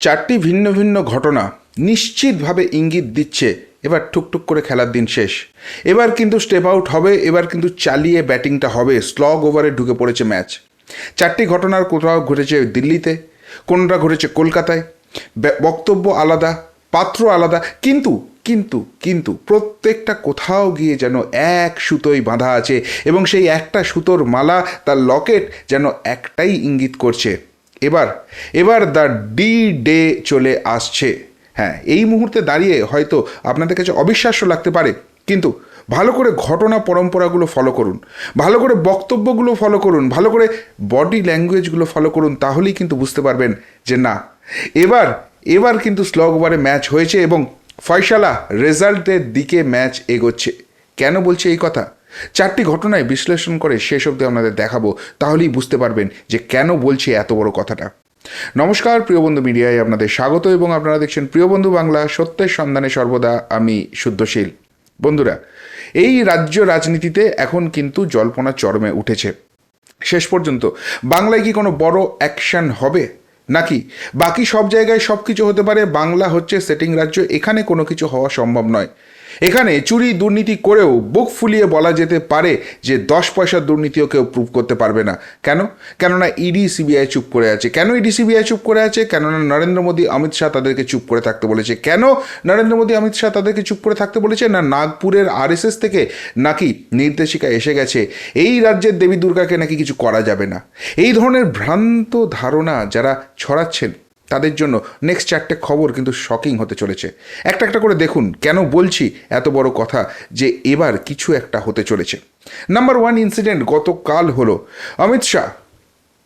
চারটি ভিন্ন ভিন্ন ঘটনা নিশ্চিতভাবে ইঙ্গিত দিচ্ছে, এবার টুকটুক করে খেলার দিন শেষ। এবার কিন্তু স্টেপ আউট হবে, এবার কিন্তু চালিয়ে ব্যাটিংটা হবে স্লগ ওভারে ঢুকে পড়েছে ম্যাচ। চারটি ঘটনার কোথাও ঘটেছে দিল্লিতে, কোনটা ঘটেছে কলকাতায় বক্তব্য আলাদা, পাত্র আলাদা, কিন্তু কিন্তু কিন্তু প্রত্যেকটা কোথাও গিয়ে যেন এক সুতোই বাঁধা আছে এবং সেই একটা সুতোর মালা, তার লকেট যেন একটাই ইঙ্গিত করছে। এবার এবার দ্য ডি ডে চলে আসছে। হ্যাঁ এই মুহূর্তে দাঁড়িয়ে হয়তো আপনাদের কাছে অবিশ্বাস্য লাগতে পারে, কিন্তু ভালো করে ঘটনা পরম্পরাগুলো ফলো করুন, ভালো করে বক্তব্যগুলো ফলো করুন, ভালো করে বডি ল্যাঙ্গুয়েজগুলো ফলো করুন, তাহলেই কিন্তু বুঝতে পারবেন যে না, এবার এবার কিন্তু স্লগ ওভারে ম্যাচ হয়েছে এবং ফয়সালা রেজাল্টের দিকে ম্যাচ এগোচ্ছে। কেন বলছে এই কথা? চারটি ঘটনায় বিশ্লেষণ করে শেষ অবধি আপনাদের দেখাবো, তাহলেই বুঝতে পারবেন যে কেন বলছি এত বড় কথাটা। নমস্কার, প্রিয় বন্ধু মিডিয়ায় আপনাদের স্বাগত এবং আপনারা দেখছেন প্রিয় বন্ধু বাংলা, সত্যের সন্ধানে সর্বদা আমি শুদ্ধশীল। বন্ধুরা, এই রাজ্য রাজনীতিতে এখন কিন্তু জল্পনা চরমে উঠেছে। শেষ পর্যন্ত, বাংলায় কি কোনো বড় অ্যাকশন হবে? নাকি বাকি সব জায়গায় সব কিছু হতে পারে, বাংলা হচ্ছে সেটিং রাজ্য, এখানে কোনো কিছু হওয়া সম্ভব নয়। এখানে চুরি দুর্নীতি করেও বুক ফুলিয়ে বলা যেতে পারে যে দশ পয়সার দুর্নীতিও কেউ প্রুভ করতে পারবে না। কেন? কেননা ইডি সিবিআই চুপ করে আছে। কেন ইডি সিবিআই চুপ করে আছে? কেননা নরেন্দ্র মোদী, অমিত শাহ তাদেরকে চুপ করে থাকতে বলেছে। কেন নরেন্দ্র মোদী, অমিত শাহ তাদেরকে চুপ করে থাকতে বলেছে? না নাগপুরের আরএসএস থেকে নাকি নির্দেশিকা এসে গেছে? এই রাজ্যের দেবী দুর্গাকে নাকি কিছু করা যাবে না। এই ধরনের ভ্রান্ত ধারণা যারা ছড়াচ্ছেন তাদের জন্য নেক্সট চারটে খবর কিন্তু শকিং হতে চলেছে। একটা একটা করে দেখুন, কেন বলছি এত বড় কথা যে এবার কিছু একটা হতে চলেছে। নাম্বার ওয়ান ইনসিডেন্ট গতকাল হলো, অমিত শাহ,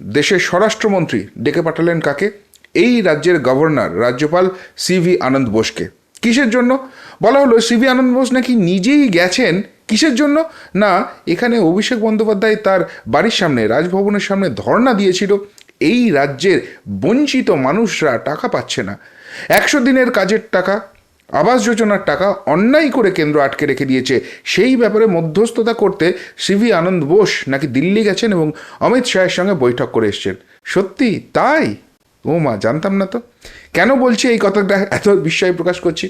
দেশের স্বরাষ্ট্রমন্ত্রী ডেকে পাঠালেন কাকে? এই রাজ্যের গভর্নর রাজ্যপাল সিভি আনন্দ বোসকে। কিসের জন্য? বলা হলো সিভি আনন্দ বোস নাকি নিজেই গেছেন? কিসের জন্য? না, এখানে অভিষেক বন্দ্যোপাধ্যায় তার বাড়ির সামনে, রাজভবনের সামনে ধর্ণা দিয়েছিল। এই রাজ্যের বঞ্চিত মানুষরা টাকা পাচ্ছে না। একশো দিনের কাজের টাকা, আবাস যোজনার টাকা অন্যায় করে কেন্দ্র আটকে রেখে দিয়েছে। সেই ব্যাপারে মধ্যস্থতা করতে সিভি আনন্দ বোস নাকি দিল্লি গেছেন এবং অমিত শাহের সঙ্গে বৈঠক করে এসছেন। সত্যি তাই? ও মা, জানতাম না তো। কেন বলছি এই কথাটা? এত বিস্ময় প্রকাশ করছি।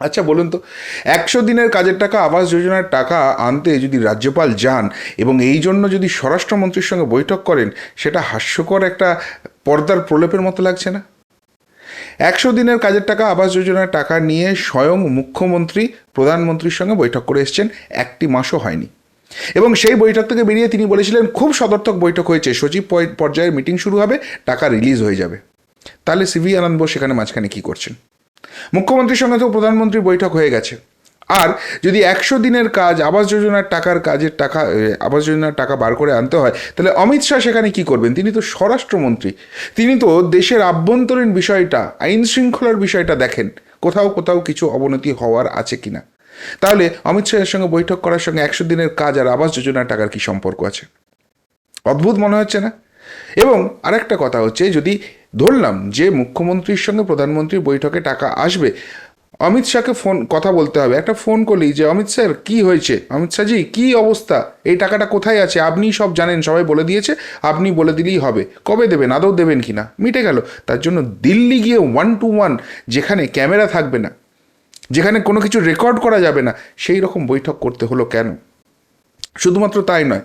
আচ্ছা বলুন তো, একশো দিনের কাজের টাকা, আবাস যোজনার টাকা আনতে যদি রাজ্যপাল যান এবং এই জন্য যদি স্বরাষ্ট্রমন্ত্রীর সঙ্গে বৈঠক করেন, সেটা হাস্যকর একটা পর্দার প্রলেপের মতো লাগছে না? একশো দিনের কাজের টাকা, আবাস যোজনার টাকা নিয়ে স্বয়ং মুখ্যমন্ত্রী, প্রধানমন্ত্রীর সঙ্গে বৈঠক করে এসছেন, একটি মাসও হয়নি। এবং সেই বৈঠক থেকে বেরিয়ে তিনি বলেছিলেন, খুব সদর্থক বৈঠক হয়েছে, সচিব পর্যায়ের মিটিং শুরু হবে, টাকা রিলিজ হয়ে যাবে। তাহলে সিভি আনন্দ সেখানে মাঝখানে কী করছেন? মুখ্যমন্ত্রীর সঙ্গে তো প্রধানমন্ত্রীর বৈঠক হয়ে গেছে। আর যদি একশো দিনের কাজ, আবাস যোজনার টাকার কাজের টাকা আবাস যোজনার টাকা বার করে আনতে হয়, তাহলে অমিত শাহ সেখানে কি করবেন? তিনি তো স্বরাষ্ট্রমন্ত্রী। তিনি তো দেশের আভ্যন্তরীণ বিষয়টা, আইন শৃঙ্খলার বিষয়টা দেখেন। কোথাও কোথাও কিছু অবনতি হওয়ার আছে কিনা? তাহলে অমিত শাহের সঙ্গে বৈঠক করার সঙ্গে একশো দিনের কাজ আর আবাস যোজনার টাকার কি সম্পর্ক আছে? অদ্ভুত মনে হচ্ছে না? এবং আরেকটা কথা হচ্ছে, যদি ধরলাম যে মুখ্যমন্ত্রীর সঙ্গে প্রধানমন্ত্রীর বৈঠকে টাকা আসবে। অমিত শাহকে ফোন, কথা বলতে হবে। একটা ফোন করলি যে, অমিত স্যার, কি হয়েছে? অমিত শাহজি কি অবস্থা? এই টাকাটা কোথায় আছে? আপনি সব জানেন, সবাই বলে দিয়েছে, আপনি বলে দিলেই হবে। কবে দেবেন? আদৌ দেবেন কি না? মিটে গেল। তার জন্য দিল্লি গিয়ে ওয়ান টু ওয়ান যেখানে ক্যামেরা থাকবে না, যেখানে কোনো কিছু রেকর্ড করা যাবে না, সেই রকম বৈঠক করতে হলো কেন? শুধুমাত্র তাই নয়।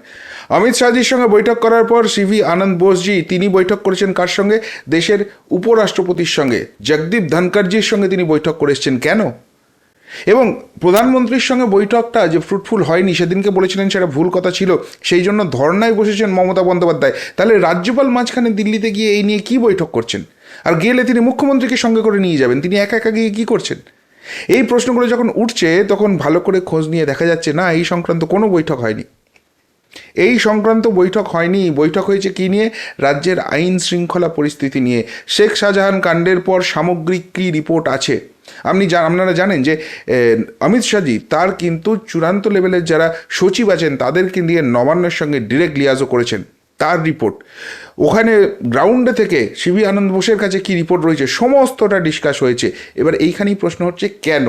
অমিত শাহজির সঙ্গে বৈঠক করার পর সিভি আনন্দ বোসজি, তিনি বৈঠক করেছেন কার সঙ্গে? দেশের উপরাষ্ট্রপতির সঙ্গে। জগদীপ ধনকরজির সঙ্গে তিনি বৈঠক করে এসেছেন কেন? এবং প্রধানমন্ত্রীর সঙ্গে বৈঠকটা যে ফ্রুটফুল হয়নি, সেদিনকে বলেছিলেন সেটা ভুল কথা ছিল, সেই জন্য ধর্নায় বসেছেন মমতা বন্দ্যোপাধ্যায়। তাহলে রাজ্যপাল মাঝখানে দিল্লিতে গিয়ে এই নিয়ে কী বৈঠক করছেন? আর গেলে তিনি মুখ্যমন্ত্রীকে সঙ্গে করে নিয়ে যাবেন, তিনি একা একা গিয়ে কী করছেন? এই প্রশ্নগুলো যখন উঠছে, তখন ভালো করে খোঁজ নিয়ে দেখা যাচ্ছে, না, এই সংক্রান্ত কোনো বৈঠক হয়নি। এই সংক্রান্ত বৈঠক হয়নি। বৈঠক হয়েছে কী নিয়ে? রাজ্যের আইন শৃঙ্খলা পরিস্থিতি নিয়ে। শেখ শাহজাহান কাণ্ডের পর সামগ্রিক কী রিপোর্ট আছে? আপনি আপনারা জানেন যে অমিত শাহজি তার কিন্তু চূড়ান্ত লেভেলের যারা সচিব আছেন, তাদেরকে নিয়ে নবান্নের সঙ্গে ডিরেক্ট লিয়াজও করেছেন। তার রিপোর্ট ওখানে গ্রাউন্ডে থেকে শিবি আনন্দ বোসের কাছে কি রিপোর্ট রয়েছে, সমস্তটা ডিসকাস হয়েছে। এবার এইখানেই প্রশ্ন হচ্ছে, কেন?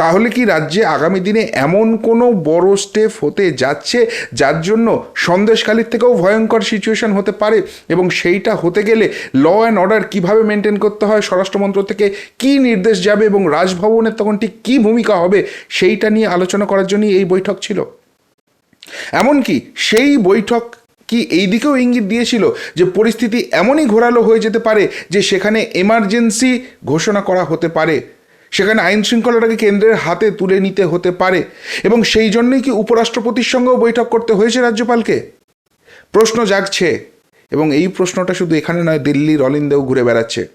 তাহলে কি রাজ্যে আগামী দিনে এমন কোনো বড় স্টেপ হতে যাচ্ছে, যার জন্য সন্দেশখালির থেকেও ভয়ঙ্কর সিচুয়েশন হতে পারে? এবং সেইটা হতে গেলে ল অ্যান্ড অর্ডার কীভাবে মেনটেন করতে হয় স্বরাষ্ট্রমন্ত্র থেকে কি নির্দেশ যাবে এবং রাজভবনের তখন ঠিক কী ভূমিকা হবে, সেইটা নিয়ে আলোচনা করার জন্যই এই বৈঠক ছিল। এমনকি সেই বৈঠক কি এই দিকেও ইঙ্গিত দিয়েছিল যে পরিস্থিতি এমনই ঘোরালো হয়ে যেতে পারে যে সেখানে এমার্জেন্সি ঘোষণা করা হতে পারে। সেখানে আইন শৃঙ্খলাটাকে কেন্দ্রের হাতে তুলে নিতে হতে পারে। এবং সেই জন্যই কি উপরাষ্ট্রপতির সঙ্গেও বৈঠক করতে হয়েছে রাজ্যপালকে? প্রশ্ন জাগছে। এবং এই প্রশ্নটা শুধু এখানে নয়, দিল্লির অলিন্দেও ঘুরে বেড়াচ্ছে।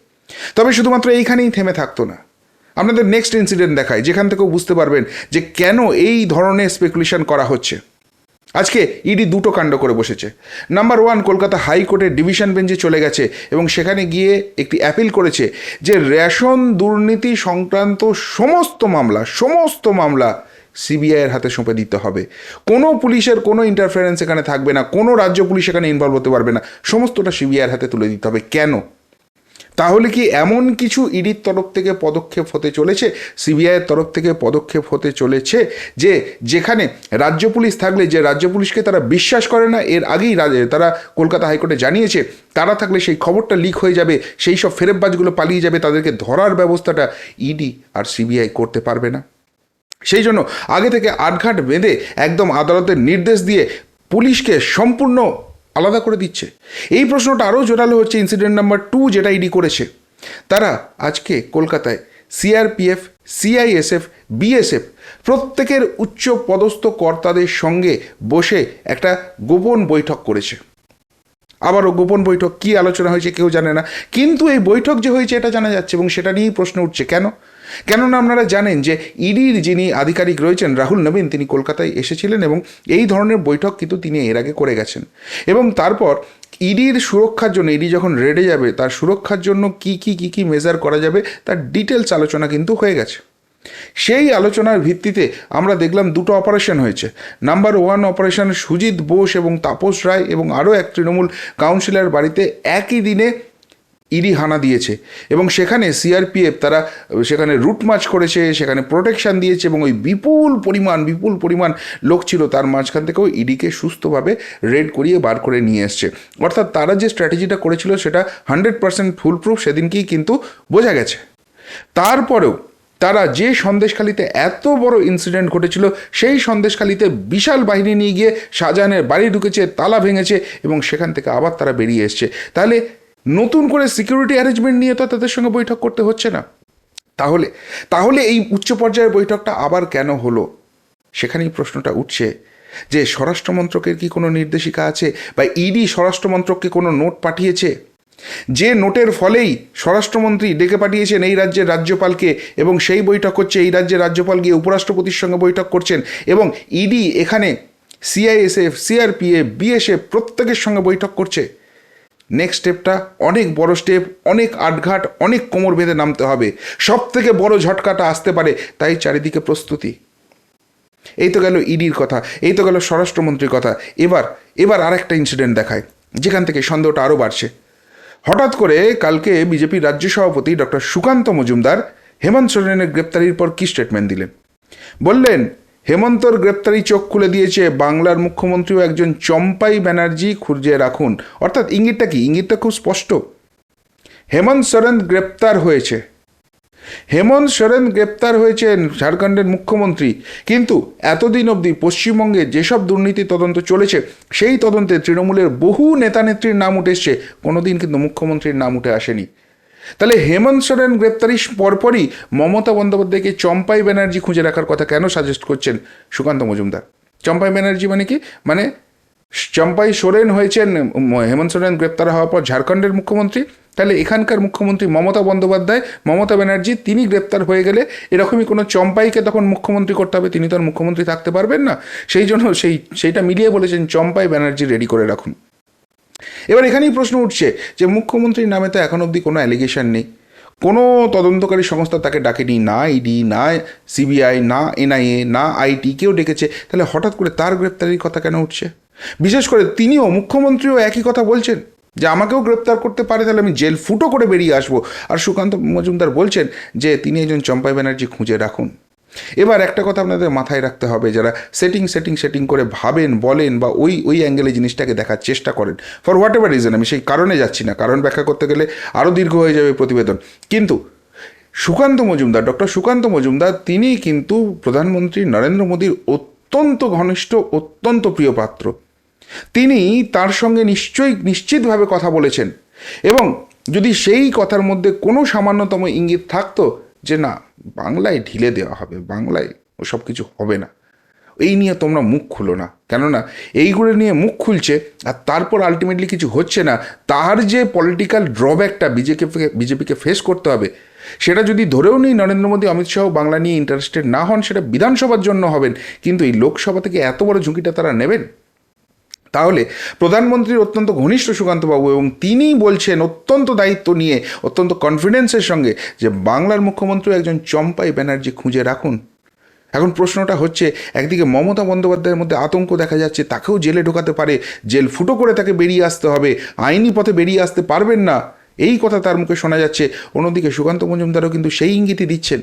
তবে শুধুমাত্র এইখানেই থেমে থাকতো না। আপনাদের নেক্সট ইনসিডেন্ট দেখায়, যেখান থেকেও বুঝতে পারবেন যে কেন এই ধরনের স্পেকুলেশন করা হচ্ছে। আজকে ইডি দুটো কাণ্ড করে বসেছে। নাম্বার ওয়ান কলকাতা হাইকোর্টের ডিভিশন বেঞ্চে চলে গেছে এবং সেখানে গিয়ে একটি অ্যাপিল করেছে যে রেশন দুর্নীতি সংক্রান্ত সমস্ত মামলা সমস্ত মামলা সিবিআইয়ের হাতে সঁপে দিতে হবে। কোনো পুলিশের কোনো ইন্টারফারেন্স এখানে থাকবে না, কোনো রাজ্য পুলিশ এখানে ইনভলভ হতে পারবে না। সমস্তটা সিবিআইয়ের হাতে তুলে দিতে হবে। কেন? তাহলে কি এমন কিছু ইডির তরফ থেকে পদক্ষেপ হতে চলেছে? সিবিআইয়ের তরফ থেকে পদক্ষেপ হতে চলেছে যে, যেখানে রাজ্য পুলিশ থাকলে যে রাজ্য পুলিশকে তারা বিশ্বাস করে না, এর আগেই তারা কলকাতা হাইকোর্টে জানিয়েছে, তারা থাকলে সেই খবরটা লিক হয়ে যাবে, সেই সব ফেরেববাজগুলো পালিয়ে যাবে, তাদেরকে ধরার ব্যবস্থাটা ইডি আর সিবিআই করতে পারবে না। সেই জন্য আগে থেকে আটঘাট বেঁধে একদম আদালতের নির্দেশ দিয়ে পুলিশকে সম্পূর্ণ আলাদা করে দিচ্ছে। এই প্রশ্নটা আরও জোরালো হচ্ছে ইনসিডেন্ট নাম্বার টু যেটা ইডি করেছে। তারা আজকে কলকাতায় সিআরপিএফ সিআইএসএফ বিএসএফ প্রত্যেকের উচ্চ পদস্থ কর্তাদের সঙ্গে বসে একটা গোপন বৈঠক করেছে। আবারও গোপন বৈঠক, কী আলোচনা হয়েছে কেউ জানে না। কিন্তু এই বৈঠক যে হয়েছে এটা জানা যাচ্ছে এবং সেটা নিয়েই প্রশ্ন উঠছে। কেন? কেননা আপনারা জানেন যে ইডির যিনি আধিকারিক রয়েছেন, রাহুল নবীন, তিনি কলকাতায় এসেছিলেন এবং এই ধরনের বৈঠক কিন্তু তিনি এর আগে করে গেছেন। এবং তারপর ইডির সুরক্ষার জন্য, ইডি যখন রেডে যাবে, তার সুরক্ষার জন্য কি কি কি কি মেজার করা যাবে, তার ডিটেলস আলোচনা কিন্তু হয়ে গেছে। সেই আলোচনার ভিত্তিতে আমরা দেখলাম দুটো অপারেশন হয়েছে। Number one operation Sujit Bose এবং তাপস রায় এবং আরও এক তৃণমূল কাউন্সিলর বাড়িতে একই দিনে ইডি হানা দিয়েছে এবং সেখানে সিআরপিএফ তারা, সেখানে রুট মার্চ করেছে, সেখানে প্রোটেকশান দিয়েছে এবং ওই বিপুল পরিমাণ বিপুল পরিমাণ লোক ছিল তার মাঝখান থেকেও ইডিকে সুস্থভাবে রেড করিয়ে বার করে নিয়ে এসছে। অর্থাৎ তারা যে স্ট্র্যাটেজিটা করেছিল সেটা হান্ড্রেড পার্সেন্ট ফুলপ্রুফ, সেদিনকেই কিন্তু বোঝা গেছে। তারপরেও তারা যে সন্দেশখালিতে এত বড় ইনসিডেন্ট ঘটেছিল, সেই সন্দেশখালিতে বিশাল বাহিনী নিয়ে গিয়ে শাহজাহানের বাড়ি ঢুকেছে, তালা ভেঙেছে এবং সেখান থেকে আবার তারা বেরিয়ে এসছে। তাহলে নতুন করে সিকিউরিটি অ্যারেঞ্জমেন্ট নিয়ে তো তাদের সঙ্গে বৈঠক করতে হচ্ছে না। তাহলে তাহলে এই উচ্চ পর্যায়ের বৈঠকটা আবার কেন হলো? সেখানেই প্রশ্নটা উঠছে যে স্বরাষ্ট্রমন্ত্রকের কি কোনো নির্দেশিকা আছে বা ইডি স্বরাষ্ট্রমন্ত্রককে কোনো নোট পাঠিয়েছে? যে নোটের ফলেই স্বরাষ্ট্রমন্ত্রী ডেকে পাঠিয়েছেন এই রাজ্যের রাজ্যপালকে এবং সেই বৈঠক হচ্ছে এই রাজ্যের রাজ্যপাল গিয়ে উপরাষ্ট্রপতির সঙ্গে বৈঠক করছেন এবং ইডি এখানে সিআইএসএফ সিআরপিএফ বিএসএফ প্রত্যেকের সঙ্গে বৈঠক করছে। নেক্সট স্টেপটা অনেক বড় স্টেপ অনেক আটঘাট, অনেক কোমর বেঁধে নামতে হবে। সব থেকে বড় ঝটকাটা আসতে পারে, তাই চারিদিকে প্রস্তুতি। এই তো গেল ইডির কথা, এই তো গেল স্বরাষ্ট্রমন্ত্রীর কথা। এবার এবার আর একটা ইনসিডেন্ট দেখায় যেখান থেকে সন্দেহটা আরও বাড়ছে। হঠাৎ করে কালকে বিজেপির রাজ্য সভাপতি ডক্টর সুকান্ত মজুমদার হেমন্ত সোরেনের গ্রেপ্তারির পর কী স্টেটমেন্ট দিলেন? বললেন হেমন্তর গ্রেপ্তারি চোখ খুলে দিয়েছে বাংলার মুখ্যমন্ত্রীও একজন চম্পাই ব্যানার্জি খুঁজে রাখুন। অর্থাৎ ইঙ্গিতটা কি? ইঙ্গিতটা খুব স্পষ্ট। হেমন্ত সোরেন গ্রেপ্তার হয়েছে। হেমন্ত সোরেন গ্রেপ্তার হয়েছেন ঝাড়খণ্ডের মুখ্যমন্ত্রী। কিন্তু এতদিন অবধি পশ্চিমবঙ্গে যেসব দুর্নীতি তদন্ত চলেছে, সেই তদন্তে তৃণমূলের বহু নেতানেত্রীর নাম উঠে এসছে। কোনোদিন কিন্তু মুখ্যমন্ত্রীর নাম উঠে আসেনি। তাহলে হেমন্ত সোরেন গ্রেপ্তারি পরপরই মমতা বন্দ্যোপাধ্যায়কে চম্পাই ব্যানার্জি খুঁজে রাখার কথা কেন সাজেস্ট করছেন সুকান্ত মজুমদার? চম্পাই ব্যানার্জি মানে কি? মানে চম্পাই সোরেন হয়েছেন হেমন্ত সোরেন গ্রেপ্তার হওয়ার পর ঝাড়খণ্ডের মুখ্যমন্ত্রী। তাহলে এখানকার মুখ্যমন্ত্রী মমতা বন্দ্যোপাধ্যায়, মমতা ব্যানার্জি, তিনি গ্রেপ্তার হয়ে গেলে এরকমই কোনো চম্পাইকে তখন মুখ্যমন্ত্রী করতে হবে, তিনি তো আর মুখ্যমন্ত্রী থাকতে পারবেন না। সেই জন্য সেই, সেইটা মিলিয়ে বলেছেন চম্পাই ব্যানার্জি রেডি করে রাখুন। এবার এখানেই প্রশ্ন উঠছে যে মুখ্যমন্ত্রীর নামে তো এখন অবধি কোনো অ্যালিগেশন নেই। কোনো তদন্তকারী সংস্থা তাকে ডাকেনি, না ইডি না সিবিআই না এনআইএ না আইটি কেউ ডেকেছে। তাহলে হঠাৎ করে তার গ্রেপ্তারির কথা কেন উঠছে? বিশেষ করে তিনিও, মুখ্যমন্ত্রীও একই কথা বলছেন, যে আমাকেও গ্রেপ্তার করতে পারে, তাহলে আমি জেল ফুটো করে বেরিয়ে আসব। আর সুকান্ত মজুমদার বলছেন যে তিনি একজন চম্পাই ব্যানার্জি, খুঁজে রাখুন। এবার একটা কথা আপনাদের মাথায় রাখতে হবে, যারা সেটিং সেটিং সেটিং করে ভাবেন, বলেন বা ওই ওই অ্যাঙ্গেলে জিনিসটাকে দেখার চেষ্টা করেন ফর হোয়াট এভার রিজন আমি সেই কারণে যাচ্ছি না, কারণ ব্যাখ্যা করতে গেলে আরও দীর্ঘ হয়ে যাবে প্রতিবেদন। কিন্তু সুকান্ত মজুমদার ডক্টর সুকান্ত মজুমদার, তিনি কিন্তু প্রধানমন্ত্রী নরেন্দ্র মোদীর অত্যন্ত ঘনিষ্ঠ, অত্যন্ত প্রিয় পাত্র। তিনি তার সঙ্গে নিশ্চয়ই নিশ্চিতভাবে কথা বলেছেন এবং যদি সেই কথার মধ্যে কোনো সামান্যতম ইঙ্গিত থাকতো যে না বাংলায় ঢিলে দেওয়া হবে, বাংলায় ওসব কিছু হবে না। এই নিয়ে তোমরা মুখ খুলো না। কেননা এইগুলো নিয়ে মুখ খুলছে আর তারপর আলটিমেটলি কিছু হচ্ছে না। তার যে পলিটিক্যাল ড্রব্যাকটা বিজেপি বিজেপিকে ফেস করতে হবে, সেটা যদি ধরেও নেই নরেন্দ্র মোদী, অমিত শাহ বাংলা নিয়ে ইন্টারেস্টেড না হন, সেটা বিধানসভার জন্য হবেন। কিন্তু এই লোকসভা থেকে এত বড় ঝুঁকিটা তারা নেবেন? তাহলে প্রধানমন্ত্রীর অত্যন্ত ঘনিষ্ঠ সুকান্তবাবু এবং তিনি বলছেন অত্যন্ত দায়িত্ব নিয়ে, অত্যন্ত কনফিডেন্সের সঙ্গে যে বাংলার মুখ্যমন্ত্রী একজন চম্পাই ব্যানার্জি খুঁজে রাখুন। এখন প্রশ্নটা হচ্ছে, একদিকে মমতা বন্দ্যোপাধ্যায়ের মধ্যে আতঙ্ক দেখা যাচ্ছে, তাকেও জেলে ঢোকাতে পারে, জেল ফুটো করে তাকে বেরিয়ে আসতে হবে, আইনি পথে বেরিয়ে আসতে পারবেন না, এই কথা তার মুখে শোনা যাচ্ছে। অন্যদিকে সুকান্ত মজুমদারও কিন্তু সেই ইঙ্গিতই দিচ্ছেন।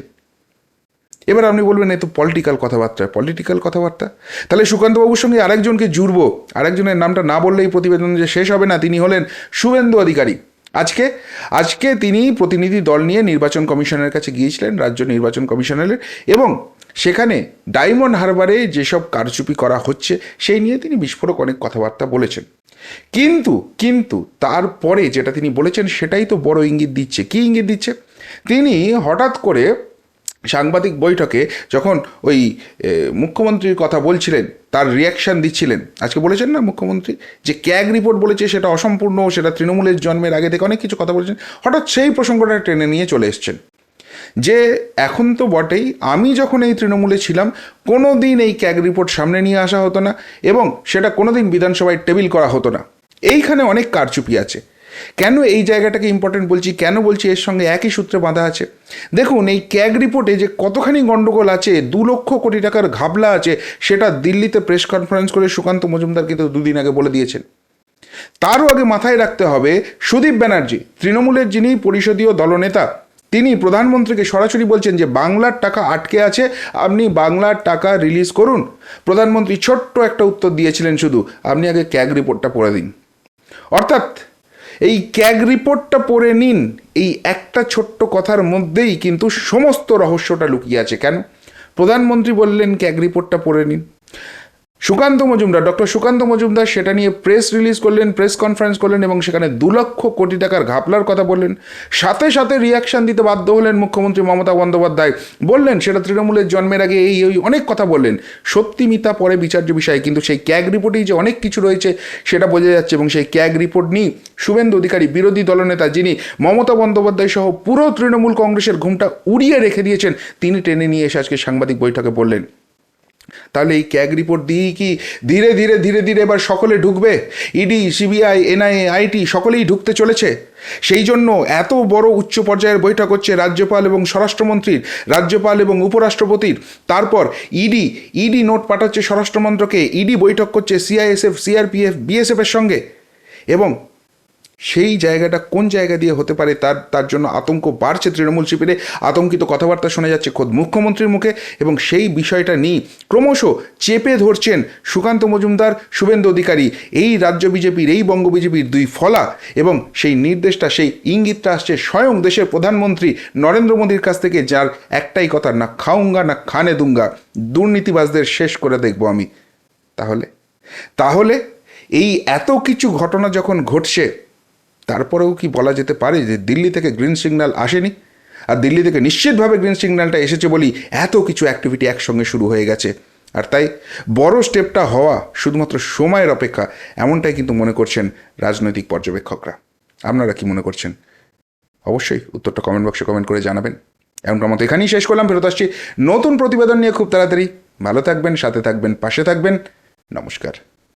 এবার আপনি বলবেন এই তো পলিটিক্যাল কথাবার্তা পলিটিক্যাল কথাবার্তা। তাহলে সুকান্তবাবুর সঙ্গে আরেকজনকে জুড়বো, আরেকজনের নামটা না বললেই প্রতিবেদন যে শেষ হবে না, তিনি হলেন শুভেন্দু অধিকারী। আজকে আজকে তিনি প্রতিনিধি দল নিয়ে নির্বাচন কমিশনের কাছে গিয়েছিলেন, রাজ্য নির্বাচন কমিশনারের, এবং সেখানে ডায়মন্ড হারবারে যেসব কারচুপি করা হচ্ছে, সেই নিয়ে তিনি বিস্ফোরক অনেক কথাবার্তা বলেছেন। কিন্তু কিন্তু তারপরে যেটা তিনি বলেছেন, সেটাই তো বড় ইঙ্গিত দিচ্ছে। কি ইঙ্গিত দিচ্ছে? তিনি হঠাৎ করে সাংবাদিক বৈঠকে যখন ওই মুখ্যমন্ত্রীর কথা বলছিলেন, তার রিয়াকশন দিচ্ছিলেন। আজকে বলেছেন না মুখ্যমন্ত্রী? যে ক্যাগ রিপোর্ট বলেছে সেটা অসম্পূর্ণ, সেটা তৃণমূলের জন্মের আগে থেকে অনেক কিছু কথা বলেছেন। হঠাৎ সেই প্রসঙ্গটা টেনে নিয়ে চলে এসছেন। যে এখন তো বটেই, আমি যখন এই তৃণমূলে ছিলাম কোনো দিন এই ক্যাগ রিপোর্ট সামনে নিয়ে আসা হতো না এবং সেটা কোনো দিন বিধানসভায় টেবিল করা হতো না। এইখানে অনেক কারচুপি আছে। কেন এই জায়গাটাকে ইম্পর্টেন্ট বলছি? কেন বলছি এর সঙ্গে একই সূত্রে বাঁধা আছে? দেখুন, এই ক্যাগ রিপোর্টে যে কতখানি গণ্ডগোল আছে, দু লক্ষ কোটি টাকার ঘাবলা আছে, সেটা দিল্লিতে প্রেস কনফারেন্স করে সুকান্ত মজুমদার কিন্তু দুদিন আগে বলে দিয়েছেন। তারও আগে মাথায় রাখতে হবে, সুদীপ ব্যানার্জি, তৃণমূলের যিনি পরিষদীয় দলনেতা, তিনি প্রধানমন্ত্রীকে সরাসরি বলছেন যে বাংলার টাকা আটকে আছে, আপনি বাংলার টাকা রিলিজ করুন। প্রধানমন্ত্রী ছোট্ট একটা উত্তর দিয়েছিলেন শুধু, আপনি আগে ক্যাগ রিপোর্টটা পড়ে দিন। অর্থাৎ এই ক্যাগ রিপোর্টটা পড়ে নিন। এই একটা ছোট্ট কথার মধ্যেই কিন্তু সমস্ত রহস্যটা লুকিয়ে আছে। কেন? প্রধানমন্ত্রী বললেন ক্যাগ রিপোর্টটা পড়ে নিন। সুকান্ত মজুমদার, ডক্টর সুকান্ত মজুমদার সেটা নিয়ে প্রেস রিলিজ করলেন প্রেস কনফারেন্স করলেন এবং সেখানে দু লক্ষ কোটি টাকার ঘাপলার কথা বললেন। সাথে সাথে রিয়াকশন দিতে বাধ্য হলেন মুখ্যমন্ত্রী মমতা বন্দ্যোপাধ্যায়। বললেন, সেটা তৃণমূলের জন্মের আগে এই ওই অনেক কথা বললেন। সত্যি মিথ্যা পরে বিচার্য বিষয়, কিন্তু সেই ক্যাগ রিপোর্টেই যে অনেক কিছু রয়েছে, সেটা বোঝা যাচ্ছে এবং সেই ক্যাগ রিপোর্ট নিয়ে শুভেন্দু অধিকারী, বিরোধী দলনেতা যিনি মমতা বন্দ্যোপাধ্যায় সহ পুরো তৃণমূল কংগ্রেসের ঘুমটা উড়িয়ে রেখে দিয়েছেন, তিনি টেনে নিয়ে এসে আজকে সাংবাদিক বৈঠকে বললেন। তাহলে এই ক্যাগ রিপোর্ট দিয়েই কি ধীরে ধীরে ধীরে ধীরে এবার সকলে ঢুকবে? ইডি, সিবিআই এনআইএ আইটি সকলেই ঢুকতে চলেছে। সেই জন্য এত বড় উচ্চ পর্যায়ের বৈঠক হচ্ছে রাজ্যপাল এবং স্বরাষ্ট্রমন্ত্রীর, রাজ্যপাল এবং উপরাষ্ট্রপতির। তারপর ইডি ইডি নোট পাঠাচ্ছে স্বরাষ্ট্রমন্ত্রকে, ইডি বৈঠক করছে সিআইএসএফ সিআরপিএফ বিএসএফ এর সঙ্গে। এবং সেই জায়গাটা কোন জায়গা দিয়ে হতে পারে তার তার জন্য আতঙ্ক বাড়ছে তৃণমূল শিবিরে। আতঙ্কিত কথাবার্তা শোনা যাচ্ছে খোদ মুখ্যমন্ত্রীর মুখে এবং সেই বিষয়টা নিয়ে ক্রমশ চেপে ধরছেন সুকান্ত মজুমদার, শুভেন্দু অধিকারী। এই রাজ্য বিজেপির, এই বঙ্গ বিজেপির দুই ফলা এবং সেই নির্দেশটা, সেই ইঙ্গিতটা আসছে স্বয়ং দেশের প্রধানমন্ত্রী নরেন্দ্র মোদীর কাছ থেকে, যার একটাই কথা, না খাউঙ্গা না খানে দুঙ্গা। দুর্নীতিবাজদের শেষ করে দেখব আমি। তাহলে? তাহলে এই এত কিছু ঘটনা যখন ঘটছে তারপরেও কি বলা যেতে পারে যে দিল্লি থেকে গ্রিন সিগন্যাল আসেনি? আর দিল্লি থেকে নিশ্চিতভাবে গ্রিন সিগন্যালটা এসেছে বলি এত কিছু অ্যাক্টিভিটি একসঙ্গে শুরু হয়ে গেছে। আর তাই বড় স্টেপটা হওয়া শুধুমাত্র সময়ের অপেক্ষা এমনটাই কিন্তু মনে করছেন রাজনৈতিক পর্যবেক্ষকরা। আপনারা কি মনে করছেন? অবশ্যই উত্তরটা কমেন্ট বক্সে কমেন্ট করে জানাবেন। এমনটার মতো এখানেই শেষ করলাম, ফেরত আসছি নতুন প্রতিবেদন নিয়ে খুব তাড়াতাড়ি। ভালো থাকবেন, সাথে থাকবেন, পাশে থাকবেন। নমস্কার।